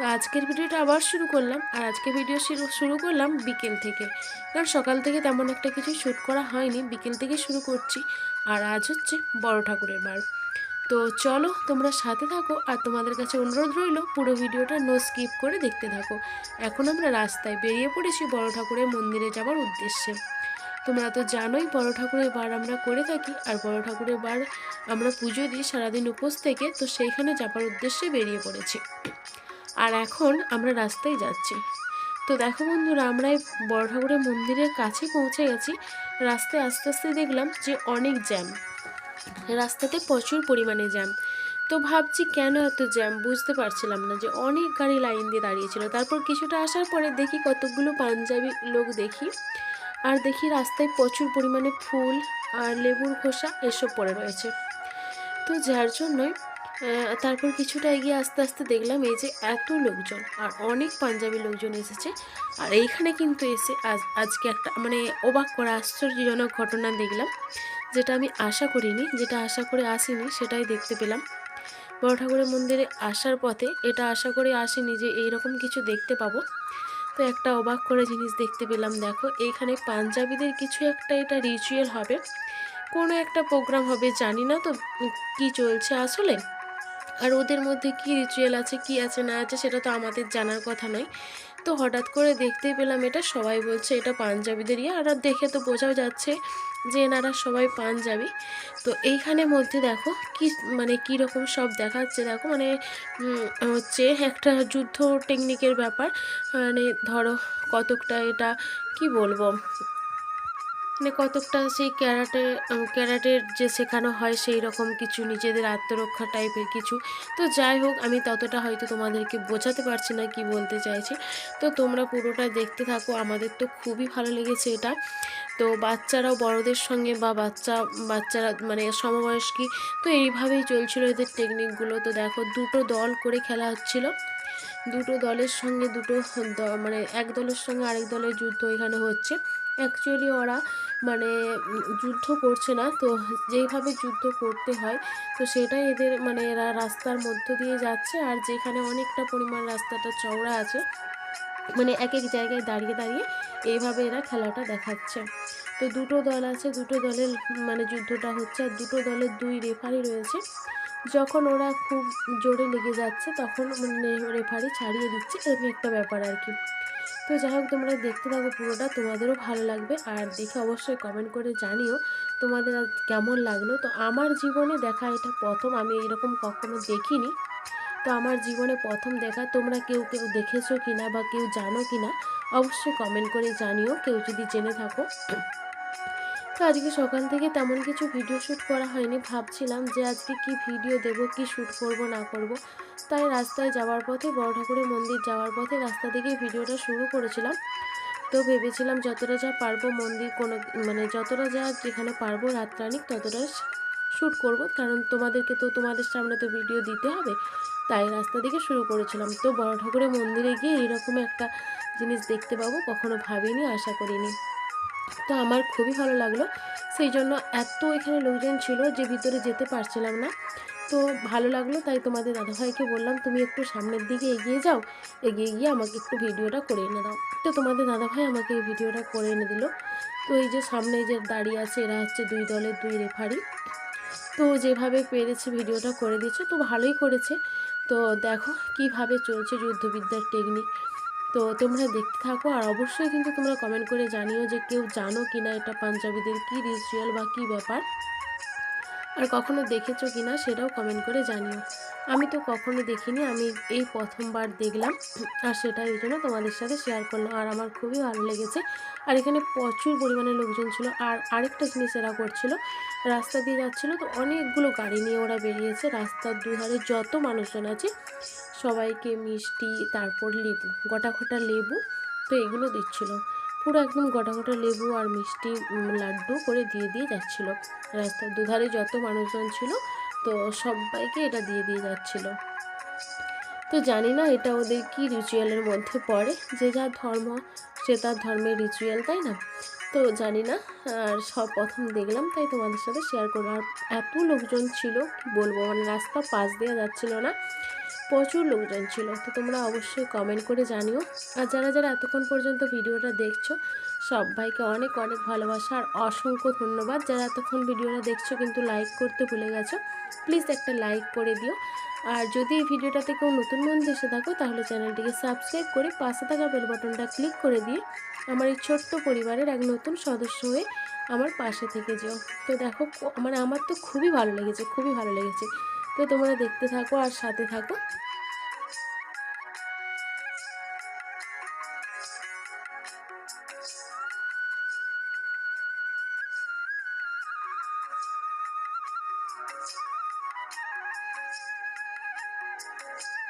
তো আজকের ভিডিওটা আবার শুরু করলাম। আর আজকে ভিডিও শুরু করলাম বিকেল থেকে। কারণ সকাল থেকে তেমন একটা কিছু শ্যুট করা হয়নি। বিকেল থেকে শুরু করছি। আর আজ হচ্ছে বড় ঠাকুরের বার। তো চলো তোমরা সাথে থাকো। আর তোমাদের কাছে অনুরোধ রইল, পুরো ভিডিওটা নো স্কিপ করে দেখতে থাকো। এখন আমরা রাস্তায় বেরিয়ে পড়েছি বড় ঠাকুরের মন্দিরে যাওয়ার উদ্দেশ্যে। তোমরা তো জানোই বড় ঠাকুরের বার আমরা করে থাকি। আর বড় ঠাকুরের বার আমরা পুজো দিই সারাদিন উপোস থেকে। তো সেইখানে যাবার উদ্দেশ্যে বেরিয়ে পড়েছি। আর এখন আমরা রাস্তায় যাচ্ছি। তো দেখো বন্ধুরা, আমরা এই বড় ঠাকুরের মন্দিরের কাছে পৌঁছে গেছি। রাস্তায় আস্তে আস্তে দেখলাম যে অনেক জ্যাম। রাস্তাতে প্রচুর পরিমাণে জ্যাম। তো ভাবছি কেন এত জ্যাম? বুঝতে পারছিলাম না যে অনেক গাড়ি লাইন দিয়ে দাঁড়িয়েছিল। তারপর কিছুটা আসার পরে দেখি কতগুলো পাঞ্জাবি লোক দেখি। আর দেখি রাস্তায় প্রচুর পরিমাণে ফুল আর লেবুর খোসা এসব পড়ে রয়েছে। তো যার জন্যই তারপর কিছুটা এগিয়ে আস্তে আস্তে দেখলাম এই যে এত লোকজন আর অনেক পাঞ্জাবি লোকজন এসেছে। আর এইখানে কিন্তু এসে আজ আজকে একটা মানে অবাক করা আশ্চর্যজনক ঘটনা দেখলাম, যেটা আমি আশা করিনি, যেটা আশা করে আসিনি সেটাই দেখতে পেলাম। বড় ঠাকুরের মন্দিরে আসার পথে এটা আশা করে আসিনি যে এইরকম কিছু দেখতে পাবো। তো একটা অবাক করে জিনিস দেখতে পেলাম, দেখো, এইখানে পাঞ্জাবিদের কিছু একটা এটা রিচুয়াল হবে। কোনো একটা প্রোগ্রাম হবে, জানি না তো কি চলছে আসলে। আর ওদের মধ্যে কি রিচুয়াল আছে, কি আছে না আছে সেটা তো আমাদের জানার কথা নয়। তো হঠাৎ করে দেখতেই পেলাম এটা সবাই বলছে এটা পাঞ্জাবিদের ইয়ে আর দেখে তো বোঝাও যাচ্ছে যে এনারা সবাই পাঞ্জাবি। তো এইখানে মধ্যে দেখো কি মানে কী রকম সব দেখাচ্ছে, দেখো মানে হচ্ছে একটা যুদ্ধ টেকনিকের ব্যাপার। মানে ধরো কতকটা এটা, কি বলব? মানে কতকটা সেই ক্যারাটে ক্যারাটের যে শেখানো হয় সেই রকম কিছু, নিজেদের আত্মরক্ষা টাইপের কিছু। তো যাই হোক, আমি ততটা হয়তো তোমাদেরকে বোঝাতে পারছি না কি বলতে চাইছি। তো তোমরা পুরোটা দেখতে থাকো, আমাদের তো খুবই ভালো লেগেছে এটা। তো বাচ্চারাও বড়দের সঙ্গে বা বাচ্চা, বাচ্চারা মানে সমবয়স্কী, তো এইভাবেই চলছিল এদের টেকনিকগুলো তো দেখো, দুটো দল করে খেলা হচ্ছিল। দুটো দলের সঙ্গে দুটো মানে এক দলের সঙ্গে আরেক দলের যুদ্ধ এখানে হচ্ছে। অ্যাকচুয়ালি ওরা মানে যুদ্ধ করছে না। তো যেইভাবে যুদ্ধ করতে হয়, তো সেটাই এদের মানে এরা রাস্তার মধ্য দিয়ে যাচ্ছে। আর যেখানে অনেকটা পরিমাণ রাস্তাটা চওড়া আছে মানে এক এক জায়গায় দাঁড়িয়ে দাঁড়িয়ে এইভাবে এরা খেলাটা দেখাচ্ছে। তো দুটো দল আছে, দুটো দলের মানে যুদ্ধটা হচ্ছে। আর দুটো দলের দুই রেফারি রয়েছে। যখন ওরা খুব জোরে লেগে যাচ্ছে, তখন মানে রেফারি ছাড়িয়ে দিচ্ছে, এরকম একটা ব্যাপার আর কি। তো যাই হোক, তোমরা দেখতে থাকো পুরোটা, তোমাদেরও ভালো লাগবে। আর দেখে অবশ্যই কমেন্ট করে জানিও তোমাদের কেমন লাগল। তো আমার জীবনে দেখা এটা প্রথম, আমি এরকম কখনো দেখিনি। তো আমার জীবনে প্রথম দেখা, তোমরা কেউ কেউ দেখেছ কিনা বা কেউ জানো কিনা, অবশ্যই কমেন্ট করে জানিও। কেউ যদি জেনে থাকো তো আজকে সকাল থেকে তেমন কিছু ভিডিও শ্যুট করা হয়নি। ভাবছিলাম যে আজকে কি ভিডিও দেব, কি শ্যুট করব, না করব। তাই রাস্তায় যাওয়ার পথে, বড় ঠাকুরের মন্দির যাওয়ার পথে রাস্তা থেকে ভিডিওটা শুরু করেছিলাম। তো ভেবেছিলাম যতটা যা পারব মন্দির কোনো মানে যতটা যা যেখানে পারব রাত্রানিক ততটা শ্যুট করব। কারণ তোমাদেরকে তো, তোমাদের সামনে তো ভিডিও দিতে হবে। তাই রাস্তা থেকে শুরু করেছিলাম। তো বড় ঠাকুরের মন্দিরে গিয়ে এরকম একটা জিনিস দেখতে পাবো, কখনো ভাবিনি, আশা করিনি। তো আমার খুবই ভালো লাগল। সেই জন্য এত এখানে লোকজন ছিল যে ভিতরে যেতে পারছিলাম না। তো ভালো লাগল, তাই তোমাদের দাদাভাইকে বললাম, তুমি একটু সামনের দিকে এগিয়ে যাও, এগিয়ে গিয়ে আমাকে একটু ভিডিওটা করে এনে দাও। তো তোমাদের দাদাভাই আমাকে এই ভিডিওটা করে এনে দিল। তো এই যে সামনে যে দাঁড়িয়ে আছে, এরা হচ্ছে দুই দলের দুই রেফারি তো যেভাবে পেরেছে ভিডিওটা করে দিয়েছে, তো ভালোই করেছে। তো দেখো কীভাবে চলছে যুদ্ধবিদ্যার টেকনিক তো তোমরা দেখতে থাকো। আর অবশ্যই কিন্তু তোমরা কমেন্ট করে জানিও যে কেউ জানো কি না এটা পাঞ্জাবিদের কী রিচুয়াল বা কী ব্যাপার। আর কখনো দেখেছ কি না সেটাও কমেন্ট করে জানিও। আমি তো কখনো দেখিনি, আমি এই প্রথমবার দেখলাম, আর সেটাই ওই জন্য তোমাদের সাথে শেয়ার করলাম। আর আমার খুবই ভালো লেগেছে। আর এখানে প্রচুর পরিমাণে লোকজন ছিল, আর আরেকটা জিনিস এরা করছিল, রাস্তা দিয়ে যাচ্ছিল তো অনেকগুলো গাড়ি নিয়ে ওরা বেরিয়েছে। রাস্তার দুধারে যত মানুষজন আছে, সবাইকে মিষ্টি, তারপর লেবু, গোটা গোটা লেবু তো এগুলো দিচ্ছিল। পুরো একদম গোটা গোটা লেবু আর মিষ্টি লাড্ডু করে দিয়ে দিয়ে যাচ্ছিল। রাস্তার দুধারে যত মানুষজন ছিল, তো সবাইকে এটা দিয়ে দিয়ে যাচ্ছিল। তো জানি না এটা ওদের কি রিচুয়ালের মধ্যে পড়ে। যে যার ধর্ম, সে তার ধর্মের রিচুয়াল তাই না? তো জানি না, আর সব প্রথম দেখলাম, তাই তোমাদের সাথে শেয়ার করলাম। আর এত লোকজন ছিল, কি বলব মানে রাস্তা পাশ দেওয়া যাচ্ছিল না, প্রচুর লোকজন ছিল। তো তোমরা অবশ্যই কমেন্ট করে জানিও। আর যারা যারা এতক্ষণ পর্যন্ত ভিডিওটা দেখছ সবাইকে অনেক অনেক ভালোবাসা আর অসংখ্য ধন্যবাদ। যারা এতক্ষণ ভিডিওটা দেখছ কিন্তু লাইক করতে ভুলে গেছো প্লিজ একটা লাইক করে দিও। আর যদি এই ভিডিওটাতে কেউ নতুন বন্ধু এসে থাকো, তাহলে চ্যানেলটিকে সাবস্ক্রাইব করে পাশে থাকা বেল বাটনটা ক্লিক করে দিয়ে আমার এই ছোট্ট পরিবারের এক নতুন সদস্য হয়ে আমার পাশে থেকে যেও। তো দেখো মানে আমার তো খুবই ভালো লেগেছে, খুবই ভালো লেগেছে। তো তোমরা দেখতে থাকো আর সাথে থাকো। Thank you.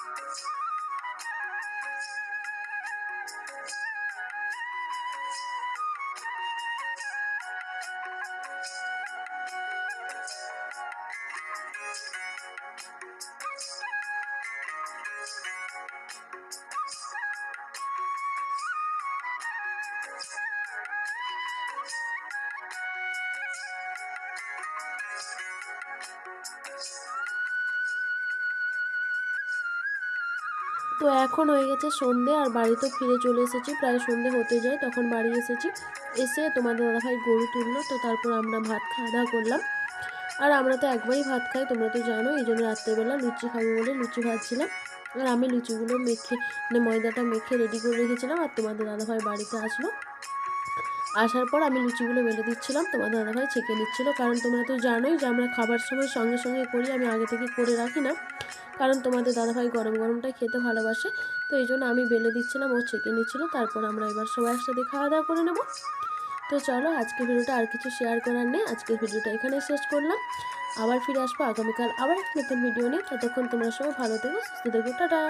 you তো এখন হয়ে গেছে সন্ধে আর বাড়িতে ফিরে চলে এসেছি। প্রায় সন্ধে হতে যায়, তখন বাড়ি এসেছি। এসে তোমাদের দাদাভাই গরু তুললো, তো তারপর আমরা ভাত খাওয়া দাওয়া করলাম। আর আমরা তো একবারই ভাত খাই, তোমরা তো জানো এই জন্য রাত্রেবেলা লুচি খাব বলে লুচি ভাজছিলাম। আর আমি লুচিগুলো মেখে মানে ময়দাটা মেখে রেডি করে রেখেছিলাম, আর তোমাদের দাদাভাই বাড়িতে আসলো। আসার পর আমি লুচিগুলো বেলে দিচ্ছিলাম তোমাদের দাদাভাই ছেঁকে নিচ্ছিলো। কারণ তোমরা তো জানোই যে আমরা খাবার সময় সঙ্গে সঙ্গে করি, আমি আগে থেকে করে রাখি না। কারণ তোমাদের দাদাভাই গরম গরমটাই খেতে ভালোবাসে, তো এই জন্য আমি বেলে দিচ্ছিলাম, ও ছেঁকে নিচ্ছিলো। তারপর আমরা এবার সবাই একসাথে খাওয়া দাওয়া করে নেব। তো চলো আজকে ভিডিওটা আর কিছু শেয়ার করার নেই। আজকের ভিডিওটা এখানে শেষ করলাম। আবার ফিরে আসব আগামীকাল আবার একটা নতুন ভিডিও নিয়ে। ততক্ষণ তোমরা সবাই ভালো থেকো, সুস্থ থেকো, টাটা!